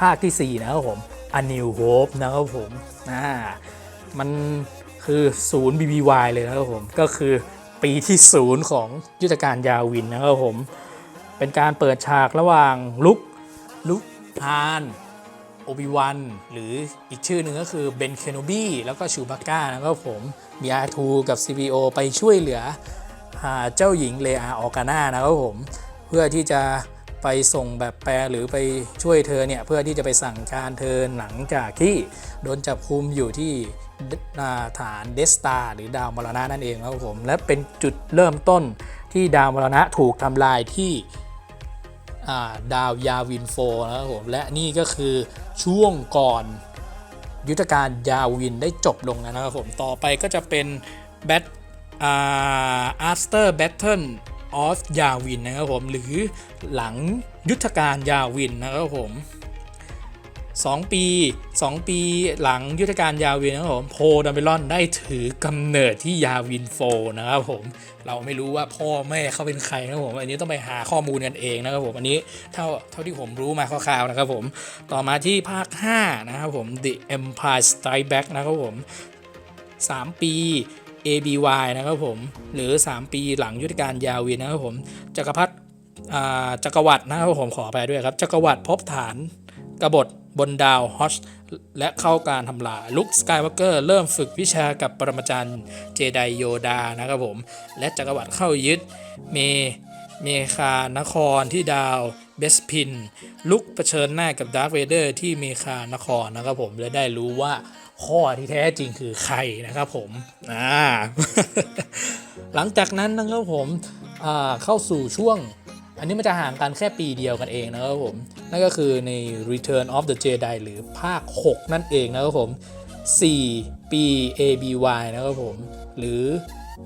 ภาคที่ 4 นะครับผม A New Hope นะครับผมอ่ามันคือศูนย์ BBY เลยนะครับผม ก็คือปีที่0ของยุทธการยาวินนะครับผม เป็นการเปิดฉากระหว่างลุกลุกฮานโอบิวันหรืออีกชื่อหนึ่งก็คือเบนเคโนบีแล้วก็ชูบาก้านะครับผมมีอาทูกับ CBO ไปช่วยเหลืออาเจ้าหญิงเลอาออกาน่านะครับผม เพื่อที่จะ ไปส่งแบบแปรหรือไปช่วยเธอเนี่ยเพื่อที่จะไปสั่งการเธอหลังจากที่โดนจับคุมอยู่ที่ฐานเดสตาหรือดาวมรณะนั่นเองครับผมและเป็นจุดเริ่มต้นที่ดาวมรณะถูกทำลายที่าดาวยาวินโฟนะครับผมและนี่ก็คือช่วงก่อนยุทธการยาวินได้จบลงแล้วนะครับผมต่อไปก็จะเป็นแบทอ่า after battle of ยาวินนะครับผมหรือหลังยุทธการยาวินนะครับผม2 ปี 2 ปีหลังยุทธการยาวินนะครับผมโพดัมเบลอนได้ถือกำเนิดที่ยาวินโฟนะครับผมเราไม่รู้ว่าพ่อแม่เขาเป็นใครนะครับผมอันนี้ต้องไปหาข้อมูลกันเองนะครับผมอันนี้เท่าเท่าที่ผมรู้มาคร่าวๆนะครับผมต่อมาที่ภาค 5 นะครับผม The Empire Strikes Back นะครับผม 3 ปี ABY นะครับผมหรือ 3 ปีหลังยุทธการยาวินนะครับผมจักรพรรดิจักรวรรดินะครับผมขอไปด้วยครับจักรวรรดิพบฐานกบฏบนดาวฮอชและเข้าการทำลายลุคสกายวอล์กเกอร์เริ่มฝึกวิชากับปรมาจารย์เจไดโยดานะครับผม และจักรวรรดิเข้ายึดเมเมคานครที่ดาว เบสพินลุกเผชิญหน้ากับดาร์ v เวเดอร์ที่เมคานครนะครับผมและได้รู้ว่าพ่อที่แท้จริงคือใครนะครับผมอ่าหลังจากนั้นนะครับผมเข้าสู่ช่วง อันนี้มันจะห่างกันแค่ปีเดียวกันเองนะครับผม นั่นก็คือใน Return of the Jedi หรือภาค 6 นั่นเองนะครับผม 4 ปี ABY นะครับผม หรือ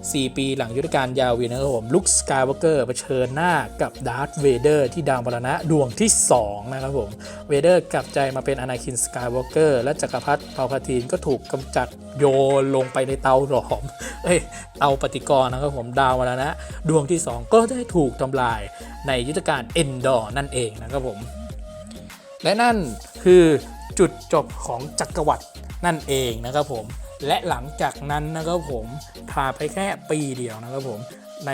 4 ปีหลังยุทธการยาวินนะครับผมลุคสกายวอล์กเกอร์เผชิญหน้ากับดาร์ธเวเดอร์ที่ดาวมรณะดวงที่ 2 นะครับผมเวเดอร์กลับใจมาเป็นอนาคินสกายวอล์กเกอร์และจักรพรรดิเปาพาทีนก็ถูกกำจัดโยนลงไปในเตาหลอมเอ้ยเตาปฏิกรณ์นะครับผมดาวมรณะดวงที่ 2 ก็ได้ถูกทำลายในยุทธการเอนดอร์นั่นเองนะครับผมและนั่นคือจุดจบของจักรวรรดินั่นเองนะครับผม และหลังจากนั้นนะครับผมผ่านไปแค่ปีเดียวนะครับผมใน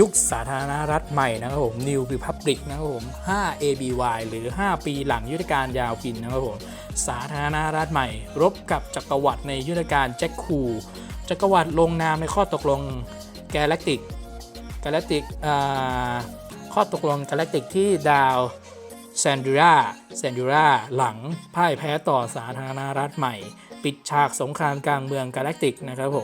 ยุคสาธารณรัฐใหม่นะครับผม New Republic นะครับผม 5 ABY หรือ 5 ปีหลังยุทธการยาวกินนะครับผม สาธารณรัฐใหม่ รบกับจักรวรรดิในยุทธการแจ็คคู จักรวรรดิลงนามในข้อตกลงแกล a ติกกาแล็กติกข้อตกลงกาแล็กติกที่ดาวแซนดูราแซนดูราหลังพ่ายแพ้ต่อสาธารณรัฐใหม่ ปิดฉากสงครามกลางเมืองกาแล็กติกนะครับผม